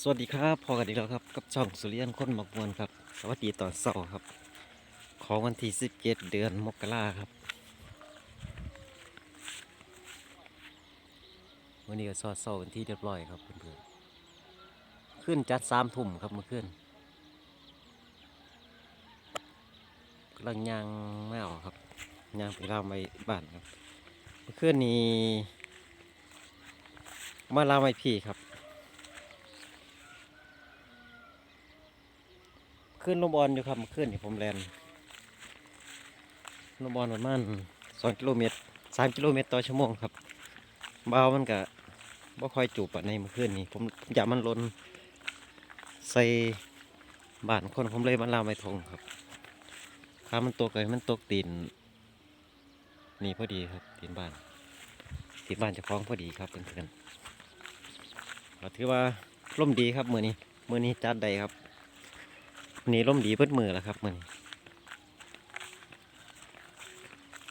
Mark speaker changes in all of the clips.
Speaker 1: สวัสดีครับพอกันอีกแล้วครับ กับช่องสุริยันคนมอกมวลครับ สวัสดีตอนเสาร์ครับ ของวันที่17เดือนมกราครับวันนี้ก็สอดเสาร์วันที่เรียบร้อยครับเพื่อนๆขึ้นจัดสามทุ่มครับเมื่อคืนกำลังย่างไม่ออกครับย่างไปลาวไปบ้านครับเมื่อคืนนี้มาลาวไม่พี่ครับ ขึ้นลมบอลอยู่ครับขึ้นนี่ผมแลนลมบอลประมาณสองกิโลเมตรสามกิโลเมตรต่อชั่วโมงครับเบามันก็บ่ค่อยจูบอะในเมื่อคืนนี้ผมอยากมันลนใส่บ้านคนผมเลยมันลามไปทงครับขามันตกเลยมันตกตีนนี่พอดีครับตีนบ้านตีนบ้านจะคล้องพอดีครับเพื่อนๆก็ถือว่าร่มดีครับมือนี้มือนี้จัดใดครับ วันนี้ร่มดีเปิดมือแล้วครับมัน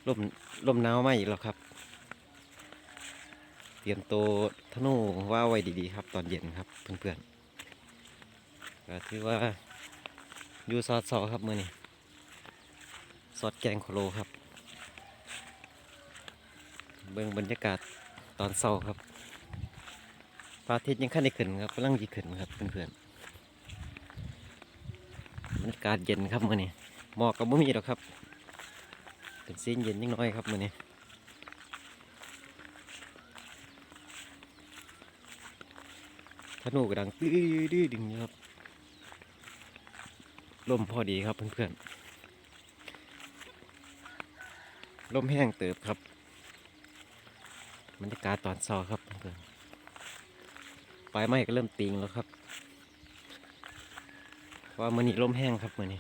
Speaker 1: ร่มร่มหนาวมาอีกแล้วครับ เตรียมตัวธนูว่าไว้ดีๆครับ ตอนเย็นครับเพื่อนๆก็ถือว่าอยู่ซอดซอครับมือนี้ซอดแกงโคโลครับ เบิ่งบรรยากาศตอนเช้าครับพระอาทิตย์ยังขั้นได้ขึ้นครับกำลังจะขึ้นครับเพื่อนๆ บรรยากาศเย็นครับมื้อนี้หมอกกับบ่มีหรอกครับ เป็นซีนเย็นนิดน้อยครับมื้อนี้ธนูกระดังตื้อดื้อดึงครับลมพอดีครับเพื่อนๆลมแห้งเติบครับบรรยากาศตอนเช้าครับเพื่อนๆปลายไม้ก็เริ่มติงแล้วครับ ว่ามือนี้ลมแห้งครับมือนี้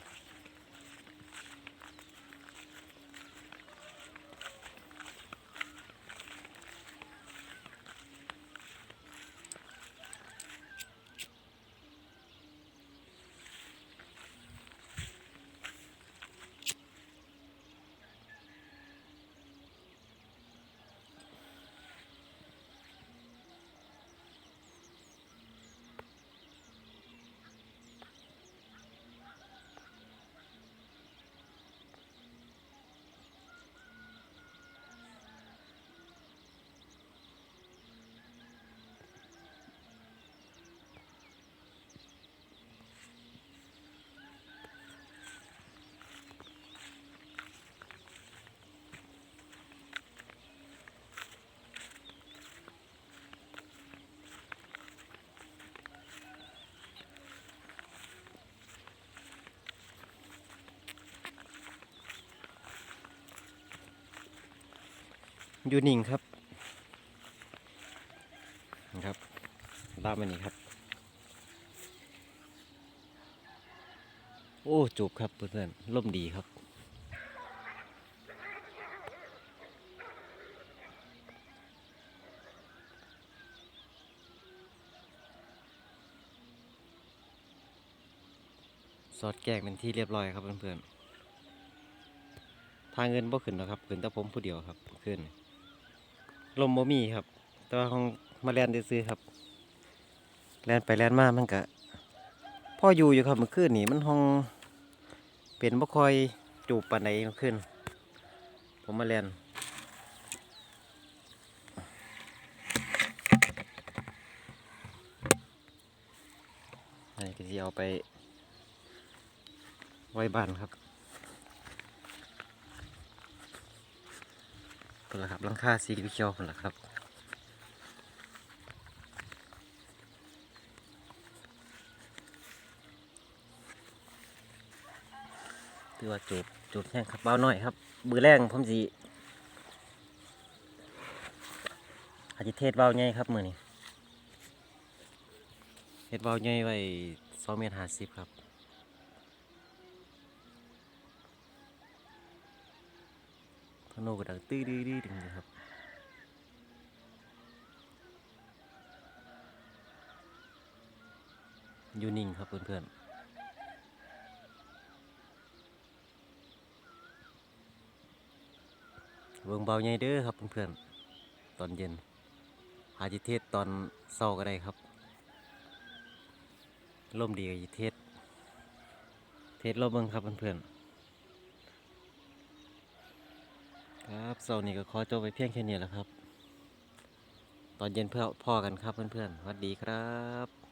Speaker 1: อยู่นิ่งครับนะครับลาบมันนี่ครับ โอ้จูบครับเพื่อนๆล่มดีครับซอสแกงเป็นที่เรียบร้อยครับเพื่อนๆทางเงินบ่ขึ้นหรอกครับ ขึ้นแต่ผมผู้เดียวครับขึ้น ลมบ่มีครับ แต่ว่าของมาแลนซื้อครับ แลนไปแลนมามันก็พ่ออยู่อยู่ครับเมื่อคืนนี่มันห้องเป็นบ่ค่อยจูบปานใดเมื่อคืนผมมาแลนอันนี้ก็สิเอาไปไว้บ้านครับ เป็นละครับลังคาสีเขียวเป็นละครับถือว่าจูบจูบแห้งครับเบาหน่อยครับมือแรงผมสีอาจจะเทศเบาใหญ่ครับมือนี้เทศเบาใหญ่ไว้สองเมตรห้าสิบครับ โนก็ดังตื้อดื้อดื้อดึงเลยครับอยู่นิ่งครับเพื่อนๆเบิ่งเบาใหญ่เด้อครับเพื่อนๆตอนเย็นหาจิเทศตอนเศร้าก็ได้ครับร่มดีกับเทศ เทศลมเบิ่งครับเพื่อนๆ ครับเสาร์นี้ก็ขอจบไปเพียงแค่นี้แหละครับ ตอนเย็นเพื่อพ่อกันครับเพื่อนๆสวัสดีครับ